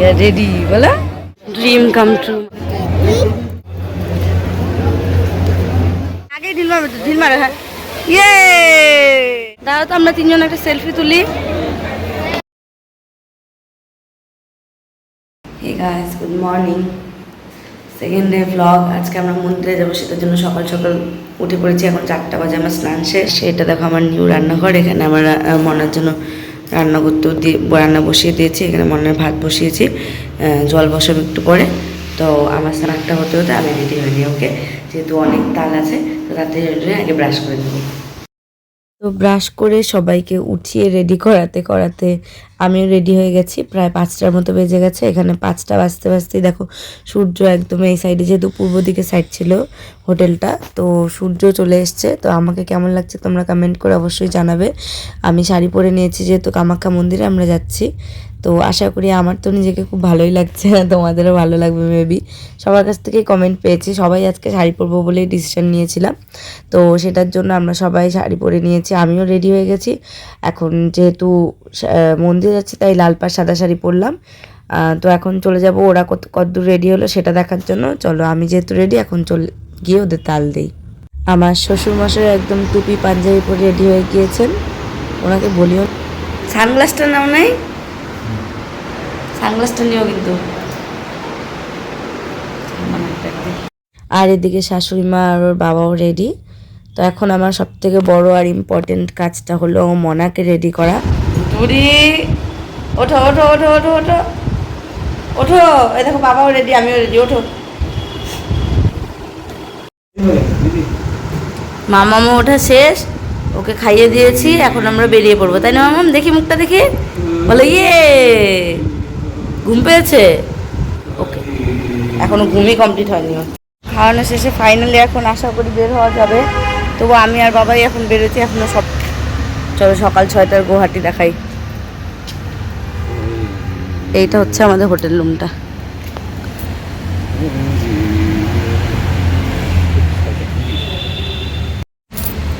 Ready বলা। Dream come true আগে ঢিল মারবে তো, ঢিল মারে হ্যাঁ। ইয়ে দাঁড়াও তো আমরা তিনজন একটা সেলফি তুলি। Hey guys good morning second day vlog আজকে আমরা মন্দিরে যাব সেটার জন্য সকাল সকাল উঠে পড়েছি এখন চারটা বাজে আমার স্নান শেষ। সেটা দেখো আমার নিউ রান্নাঘর এখানে আমার মনার জন্য রান্না করতে দিয়ে রান্না বসিয়ে দিয়েছি, এখানে মনের ভাত বসিয়েছি জল বসাবো একটু পরে। তো আমার স্নানটা হতে হতে আমি রেডি হয়ে নিই ওকে যেহেতু অনেক তাল আছে, তো তাতে আগে ব্রাশ করে দেবো তো ব্রাশ করে সবাইকে উঠিয়ে রেডি করাতে করাতে আমিও রেডি হয়ে গেছি। প্রায় পাঁচটার মতো বেজে গেছে। এখানে পাঁচটা বাজতে বাজতেই দেখো সূর্য একদম এই সাইডে যেহেতু পূর্ব দিকে সাইড ছিল হোটেলটা, তো সূর্য চলে এসছে। তো আমাকে কেমন লাগছে তোমরা কমেন্ট করে অবশ্যই জানাবে। আমি শাড়ি পরে নিয়েছি যেহেতু কামাখ্যা মন্দিরে, আমরা যাচ্ছি। তো আশা করি আমার তো নিজেকে খুব ভালোই লাগছে তোমাদেরও ভালো লাগবে মেবি সবার কাছ থেকে কমেন্ট পেয়েছি, সবাই আজকে শাড়ি পরবো বলেই ডিসিশন নিয়েছিলাম। তো সেটার জন্য আমরা সবাই শাড়ি পরে নিয়েছি, আমিও রেডি হয়ে গেছি। এখন যেহেতু মন্দিরে যাচ্ছি, তাই লাল পাড় সাদা শাড়ি পরলাম। তো এখন চলে যাব, ওরা কত কতদূর রেডি হলো সেটা দেখার জন্য। চলো, আমি যেহেতু রেডি এখন চল, গিয়ে ওদের তাল দিই। আমার শ্বশুরমশাই একদম টুপি পাঞ্জাবি পরে রেডি হয়ে গিয়েছেন। ওনাকে বলিও সানগ্লাসটা নাও নাই? সানগ্লাসটা নিও কিন্তু। আর এদিকে শাশুড়ি মা আর ওর বাবাও রেডি তো এখন আমার সব থেকে বড় আর ইম্পর্টেন্ট কাজটা হলো মনাকে রেডি করা। বুড়ি ওঠো ওঠো ওঠো ওঠো ওঠো। ওঠো এই দেখো বাবাও রেডি আমিও রেডি ওঠো। মামামা ওঠা শেষ ওকে খাইয়ে দিয়েছি এখন আমরা বেরিয়ে পড়ব। তাই না মামাম? দেখি মুখটা দেখি। বলো ইয়ে! ঘুম পেয়েছে? ওকে এখনও ঘুমই কমপ্লিট হয়নি। খাওয়ানো শেষে ফাইনালি এখন আশা করি বের হওয়া যাবে। তবু আমি আর বাবাই এখন বেরোচ্ছি, এখনও সব চলো সকাল ছয়টার গুয়াহাটি দেখাই। এইটা হচ্ছে আমাদের হোটেল রুমটা।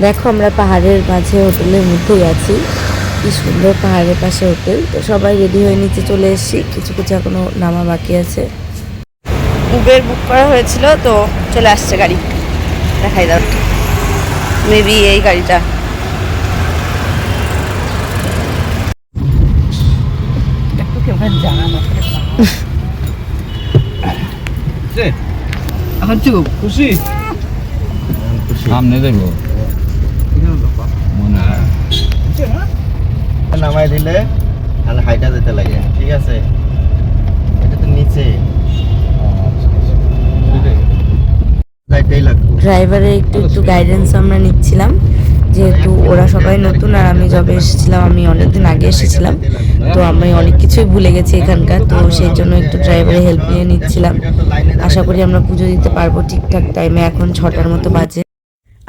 দেখো আমরা পাহাড়ের মাঝে হোটেলের মধ্যেই আছি। কি সুন্দর পাহাড়ের পাশে হোটেল। তো সবাই রেডি হয়ে নিচে চলে এসেছি। কিছু কিছু এখনও নামা বাকি আছে। উবের বুক করা হয়েছিল তো চলে আসছে গাড়ি। দেখাই দাও। মেবি এই গাড়িটা। খুশি? সামনে দেখব মনে হয় নামাই দিলে তাহলে হাইটা যেতে লাগে, ঠিক আছে? এটা তো নিচে। ড্রাইভারের একটু একটু গাইডেন্স আমরা নিচ্ছিলাম, যেহেতু ওরা সবাই নতুন আর আমি যবে এসেছিলাম, আমি অনেকদিন আগে এসেছিলাম, তো আমি অনেক কিছুই ভুলে গেছি এখানকার, তো সেই জন্য একটু ড্রাইভারের হেল্প নিয়ে নিচ্ছিলাম। আশা করি আমরা পুজো দিতে পারব ঠিকঠাক টাইমে এখন ছটার মতো বাজে।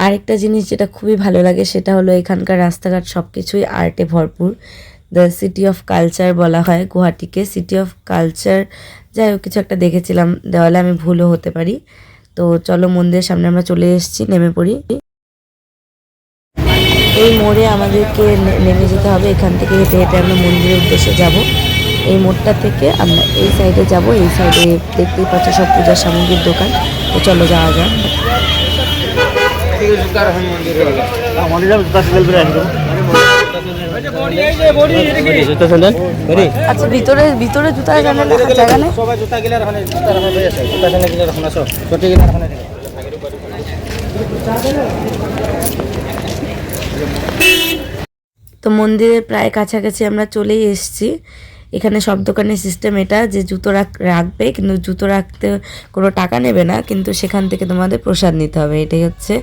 আরেকটা জিনিস যেটা খুবই ভালো লাগে সেটা হলো এখানকার রাস্তাঘাট সব কিছুই আর্টে ভরপুর। দ্য সিটি অফ কালচার বলা হয় গুয়াহাটিকে। সিটি অফ কালচার যাই হোক, কিছু একটা দেখেছিলাম। দেওয়ালে আমি ভুলও হতে পারি। তো চলো মন্দিরের সামনে আমরা চলে এসেছি, নেমে পড়ি। এই মোড়ে আমাদেরকে নেমে যেতে হবে। এখান থেকে হেঁটে হেঁটে আমরা মন্দিরের উদ্দেশ্যে যাব। এই মোড়টা থেকে আমরা এই সাইডে যাব। এই সাইডে দেখতেই পাচ্ছ সব পূজার সামগ্রীর দোকান। তো চলো যাওয়া যাক। মন্দিরে বেরি আচ্ছা ভিতরে ভিতরে জুতা জানা জায়গা নেই? সবাই জুতা গিলা রাখনে জুতা রাখনে আছে। জুতা সেন্ডেল গিলা রাখনে আছো চটি গিলা রাখনে তো মন্দিরের প্রায় কাছাকাছি আমরা চলেই এসেছি। এখানে সব দোকানের সিস্টেম এটা যে জুতো রাখ, রাখবে, কিন্তু জুতো রাখতে কোনো টাকা নেবে না, কিন্তু সেখান থেকে তোমাদের প্রসাদ নিতে হবে, এটাই হচ্ছে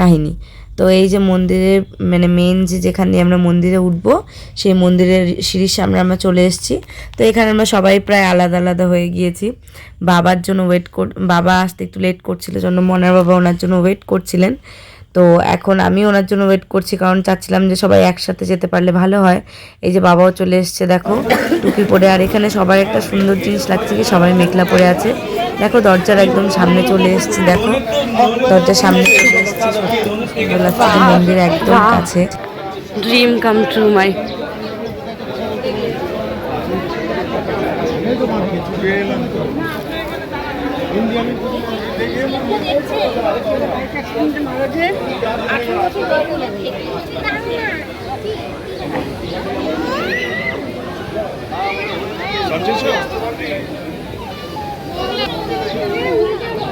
কাহিনী। তো এই যে মন্দিরের মানে মেন যে যেখান দিয়ে আমরা মন্দিরে উঠবো, সেই মন্দিরের সিঁড়ির সামনে আমরা চলে এসেছি। তো এখানে আমরা সবাই প্রায় আলাদা আলাদা হয়ে গিয়েছি। বাবার জন্য ওয়েট কর, বাবা আসতে একটু লেট করছিল, জন্য মনার বাবা ওনার জন্য ওয়েট করছিলেন। তো এখন আমি ওনার জন্য ওয়েট করছি কারণ চাচ্ছিলাম যে সবাই একসাথে যেতে পারলে ভালো হয়। এই যে বাবাও চলে এসছে দেখো টুপি পরে আর এখানে সবার একটা সুন্দর জিনিস লাগছে কি সবাই মেঘলা পরে আছে। দেখো দরজার একদম সামনে চলে এসছি দেখো। দরজার সামনে চলে এসছি সত্যি সুন্দর লাগছে মন্দির একদম কাছে। ড্রিম কাম ট্রু মাই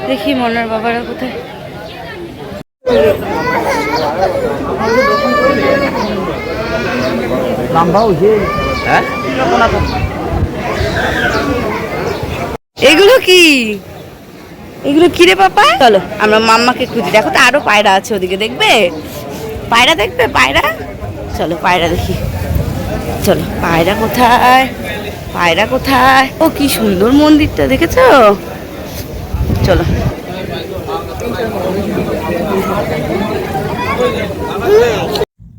দেখি মনার বাবারা কোথায়। হ্যাঁ? এগুলো কি? এগুলো কি রে পাপা? চলো, আমরা মাম্মাকে খুঁজি। দেখো তো আরও পায়রা আছে ওদিকে, দেখবে? পায়রা দেখবে, পায়রা? চলো, পায়রা দেখি। চলো, পায়রা কোথায়? পায়রা কোথায়? ও, কি সুন্দর মন্দিরটা, দেখেছ? চলো।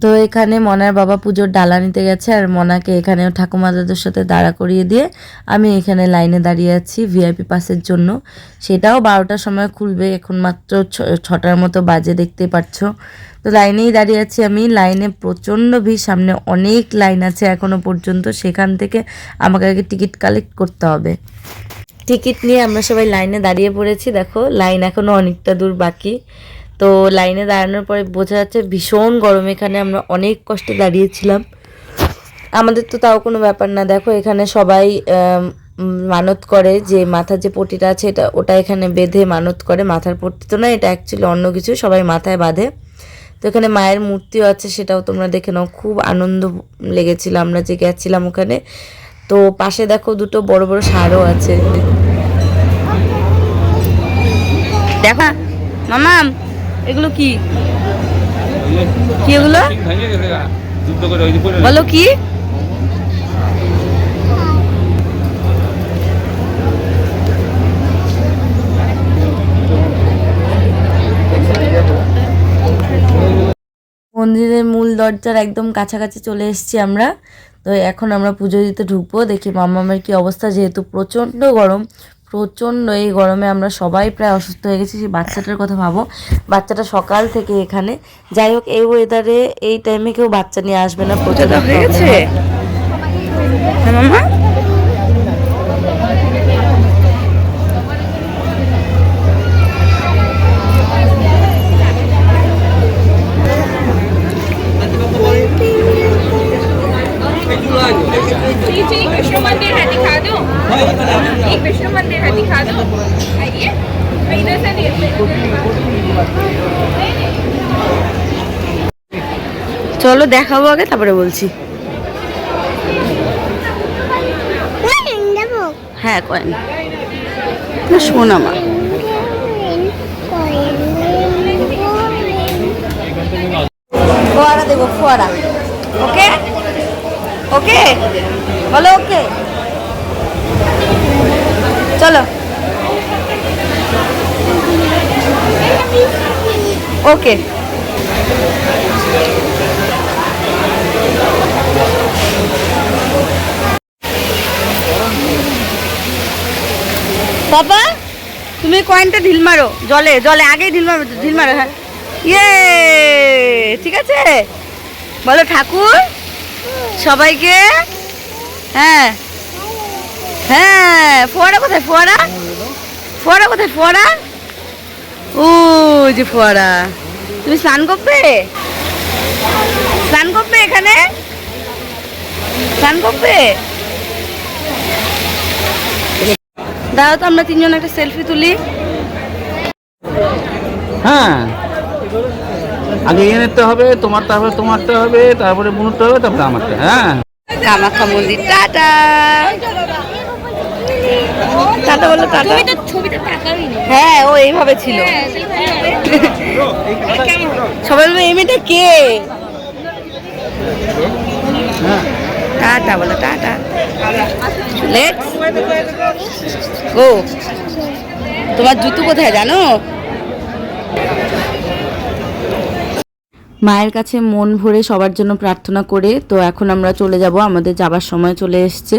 তো এখানে মনার বাবা পুজোর ডালা নিতে গেছে আর মনাকে এখানে ঠাকুমা দাদুর সাথে দাঁড়া করিয়ে দিয়ে আমি এখানে লাইনে দাঁড়িয়ে আছি ভিআইপি পাসের জন্য। সেটাও বারোটার সময় খুলবে, এখন মাত্র ছটার মতো বাজে, দেখতে পাচ্ছ তো লাইনেই দাঁড়িয়ে আছি আমি। লাইনে প্রচণ্ড ভিড়, সামনে অনেক লাইন আছে এখনও পর্যন্ত। সেখান থেকে আমাকে আগে টিকিট কালেক্ট করতে হবে। টিকিট নিয়ে আমরা সবাই লাইনে দাঁড়িয়ে পড়েছি। দেখো, লাইন এখনও অনেকটা দূর বাকি। তো লাইনে দাঁড়ানোর পরে বোঝা যাচ্ছে ভীষণ গরম এখানে, আমরা অনেক কষ্টে দাঁড়িয়েছিলাম। আমাদের তো তাও কোনো ব্যাপার না। দেখো, এখানে সবাই মানত করে যে মাথার যে পটিটা আছে এটা, ওটা এখানে বেঁধে মানত করে। মাথার পট্টি তো না, এটা অ্যাকচুয়ালি অন্য কিছু, সবাই মাথায় বাঁধে। তো এখানে মায়ের মূর্তিও আছে, সেটাও তোমরা দেখে নাও। খুব আনন্দ লেগেছিল আমরা যে গেছিলাম ওখানে। তো পাশে দেখো দুটো বড় বড় সারও আছে। দেখা, মামাম এগুলো কি? কি এগুলো? বলো কি? মন্দিরের মূল দরজার একদম কাছাকাছি চলে এসেছি আমরা। তো এখন আমরা পুজো দিতে ঢুকবো। দেখি মামামের কি অবস্থা, যেহেতু প্রচণ্ড গরম। প্রচণ্ড এই গরমে আমরা সবাই প্রায় অসুস্থ হয়ে গেছি সেই বাচ্চাটার কথা ভাবো। বাচ্চাটা সকাল থেকে এখানে। যাই হোক এই ওয়েদারে এই টাইমে কেউ বাচ্চা নিয়ে আসবে না প্রচুর হয়ে গেছে? চলো দেখাবো আগে তারপরে বলছি। হ্যাঁ কয়েন। না শোন আমার। ফোয়ারা দেবো ফোয়ারা। ওকে? ওকে? বলো ওকে। চলো। ওকে। পাপা, তুমি কয়েনটা ঢিল মারো, জলে জলে, আগেই ঢিল মারো ঢিল মারো হ্যাঁ। ইয়ে ঠিক আছে? বলো ঠাকুর, সবাইকে হ্যাঁ হ্যাঁ ফোয়ারা কোথায়, ফোয়ারা? ফোয়ারা কোথায়, ফোয়ারা? ও যে ফোয়ারা। তুমি স্নান করবে? স্নান করবে এখানে? স্নান করবে? দাও তো আমরা তিনজন একটা সেলফি তুলি। হ্যাঁ। আগে ইয়ে নিতে হবে তোমার তারপরে তোমারটা হবে তারপরে বুনুরটা হবে তারপরে আমারটা হ্যাঁ। কামাখ্যা মন্দির টাটা। টাটা বলো টাটা তুমি তো ছবিটা তাকাবি না। হ্যাঁ ও এইভাবে ছিল। সবাই বলবে এই কে? টাটা বলো, টাটা। লেটস গো তোমার জুতো কোথায় জানো? মায়ের কাছে মন ভরে সবার জন্য প্রার্থনা করে তো এখন আমরা চলে যাব, আমাদের যাবার সময় চলে এসছে।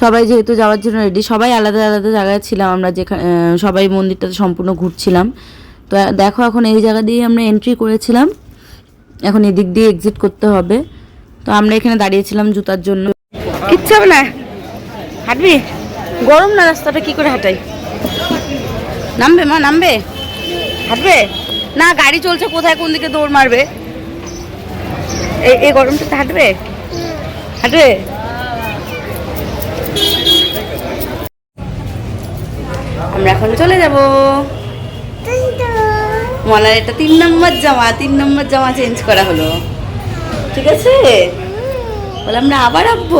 সবাই যেহেতু যাওয়ার জন্য রেডি সবাই আলাদা আলাদা জায়গায় ছিলাম আমরা যেখানে সবাই মন্দিরটাতে সম্পূর্ণ ঘুরছিলাম। তো দেখো এখন এই জায়গা দিয়ে আমরা এন্ট্রি করেছিলাম। এখন এদিক দিয়ে এক্সিট করতে হবে। তো আমরা এখানে দাঁড়িয়েছিলাম জুতার জন্য। কিচ্ছু হবে না? হাঁটবি? গরম না রাস্তাটা? কি করে হাঁটাই? নামবে মা নামবে। হাঁটবে? না গাড়ি চলছে কোথায় কোন দিকে দৌড় মারবে? এই এই গরমটাতে হাঁটবে? হাঁটবে? আমরা এখন চলে যাব। মলার এটা তিন নম্বর জামা তিন নম্বর জামা চেঞ্জ করা হলো। ঠিক আছে? বলে আমরা আবার আসব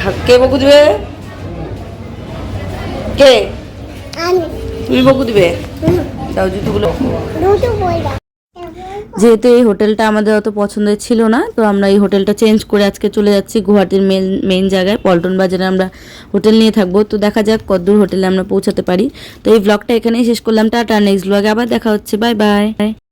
থাক, কে বকু দিবে? কে? তুমি বকু দিবে? দাও জুতোগুলো। যেহেতু এই হোটেলটা আমাদের অত পছন্দের ছিল না, তো আমরা এই হোটেলটা চেঞ্জ করে আজকে চলে যাচ্ছি গুয়াহাটির মেন মেন জায়গায়, পল্টন বাজারে আমরা হোটেল নিয়ে থাকব। তো দেখা যাক কতদূর হোটেলে আমরা পৌঁছাতে পারি। তো এই ব্লগটা এখানেই শেষ করলাম, টাটা নেক্সট ব্লগে আবার দেখা হচ্ছে বাই বাই